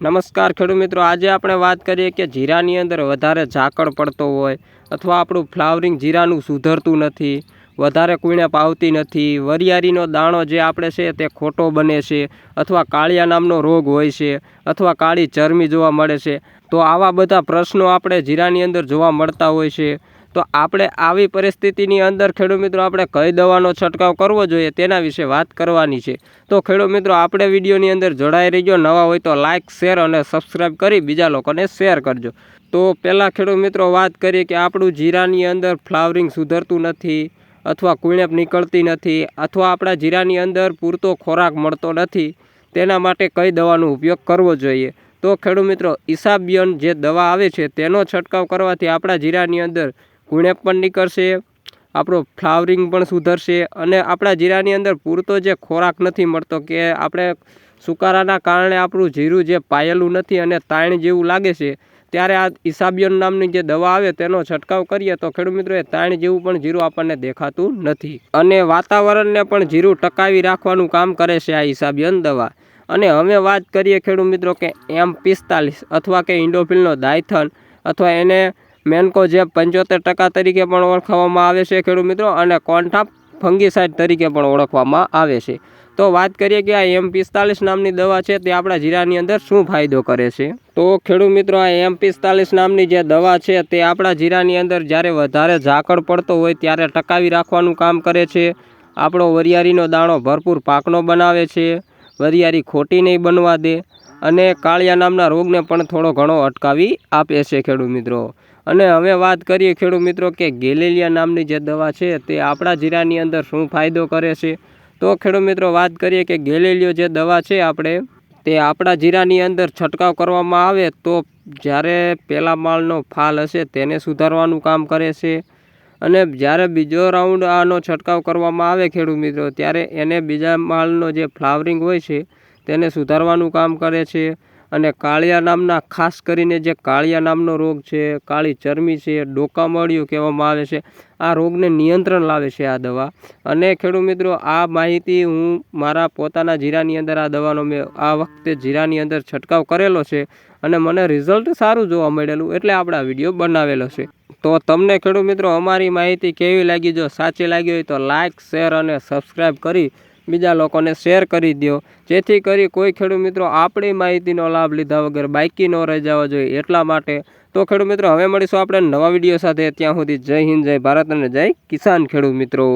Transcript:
નમસ્કાર ખેડૂત મિત્રો, આજે આપણે વાત કરીએ કે જીરાની અંદર વધારે ઝાકળ પડતો હોય અથવા આપણું ફ્લાવરિંગ જીરાનું સુધરતું નથી, વધારે કુણે પાવતી નથી વરિયાળીનો દાણો જે આપણે છે તે ખોટો બને છે અથવા કાળિયા નામનો રોગ હોય છે અથવા કાળી ચરમી જોવા મળે છે, તો આવા બધા પ્રશ્નો આપણે જીરાની અંદર જોવા મળતા હોય છે. તો આપણે આવી પરિસ્થિતિની અંદર ખેડૂત મિત્રો આપણે કઈ દવાનો છંટકાવ કરવો જોઈએ તેના વિશે વાત કરવાની છે. તો ખેડૂત મિત્રો, આપણે વિડીયોની અંદર જોડાઈ રહીજો. નવા હોય તો લાઇક શેર અને સબસ્ક્રાઈબ કરી બીજા લોકોને શેર કરજો. તો પહેલાં ખેડૂત મિત્રો, વાત કરીએ કે આપણું જીરાની અંદર ફ્લાવરિંગ સુધરતું નથી અથવા કુણેપ નીકળતી નથી અથવા આપણા જીરાની અંદર પૂરતો ખોરાક મળતો નથી, તેના માટે કઈ દવાનો ઉપયોગ કરવો જોઈએ? તો ખેડૂત મિત્રો, ઈસાબિયન જે દવા આવે છે તેનો છંટકાવ કરવાથી આપણા જીરાની અંદર કુણેપ પણ નીકળશે, આપણો ફ્લાવરિંગ પણ સુધરશે અને આપણા જીરાની અંદર પૂરતો જે ખોરાક નથી મળતો કે આપણે સુકારાના કારણે આપણું જીરું જે પાયેલું નથી અને તાણ જેવું લાગે છે, ત્યારે આ ઇસાબિયન નામની જે દવા આવે તેનો છંટકાવ કરીએ તો ખેડૂત મિત્રોએ તાણ જેવું પણ જીરું આપણને દેખાતું નથી. અને વાતાવરણને પણ જીરું ટકાવી રાખવાનું કામ કરે છે આ ઇસાબિયન દવા. અને હવે વાત કરીએ ખેડૂત મિત્રો કે એમ પિસ્તાલીસ અથવા કે ઇન્ડોફિલનો દાયથન અથવા એને મેન્કો જે પંચોતેર ટકા તરીકે પણ ઓળખવામાં આવે છે ખેડૂત મિત્રો, અને કોન્ઠા ફંગીસાઇડ તરીકે પણ ઓળખવામાં આવે છે. તો વાત કરીએ કે આ એમ પિસ્તાલીસ નામની દવા છે, તે આપણા જીરાની અંદર શું ફાયદો કરે છે? તો ખેડૂત મિત્રો, આ એમ પિસ્તાલીસ નામની જે દવા છે, તે આપણા જીરાની અંદર જ્યારે વધારે ઝાકળ પડતો હોય ત્યારે ટકાવી રાખવાનું કામ કરે છે. આપણો વરિયાળીનો દાણો ભરપૂર પાકનો બનાવે છે. વરિયાળી ખોટી નહીં બનવા દે. અને કાળિયા નામના રોગને પણ થોડો ઘણો અટકાવી આપે છે ખેડૂત મિત્રો. અને હવે વાત કરીએ ખેડૂત મિત્રો કે ગેલેલિયા નામની જે દવા છે તે આપણા જીરાની અંદર શું ફાયદો કરે છે? તો ખેડૂત મિત્રો વાત કરીએ કે ગેલેલિયો જે દવા છે આપણે, તે આપણા જીરાની અંદર છંટકાવ કરવામાં આવે તો જ્યારે પહેલા માળનો ફાલ હશે તેને સુધારવાનું કામ કરે છે. અને જ્યારે બીજો રાઉન્ડ આનો છંટકાવ કરવામાં આવે ખેડૂત મિત્રો, ત્યારે એને બીજા માળનો જે ફ્લાવરિંગ હોય છે તેને સુધારવાનું કામ કરે છે. અને કાળિયા નામના, ખાસ કરીને જે કાળિયા નામનો રોગ છે, કાળી ચરમી છે, ડોકામળિયું કહેવામાં આવે છે, આ રોગને નિયંત્રણ લાવે છે આ દવા. અને ખેડૂત મિત્રો, આ માહિતી હું મારા પોતાના જીરાની અંદર, આ દવાનો મેં આ વખતે જીરાની અંદર છંટકાવ કરેલો છે અને મને રિઝલ્ટ સારું જોવા મળેલું એટલે આપણે વીડિયો બનાવેલો છે. તો તમને ખેડૂત મિત્રો, અમારી માહિતી કેવી લાગી? જો સાચી લાગી હોય તો લાઇક શેર અને સબસ્ક્રાઈબ કરી બીજા લોકોને શેર કરી દો જેથી કરી કોઈ ખેડૂત મિત્રો આપણી માહિતીનો લાભ લીધા વગર બાઇકી ન રહી જવા જોઈએ એટલા માટે તો ખેડૂત મિત્રો હવે મળીશું આપણે નવા વીડિયો સાથે. ત્યાં સુધી જય હિન્દ, જય ભારત અને જય કિસાન ખેડૂત મિત્રો.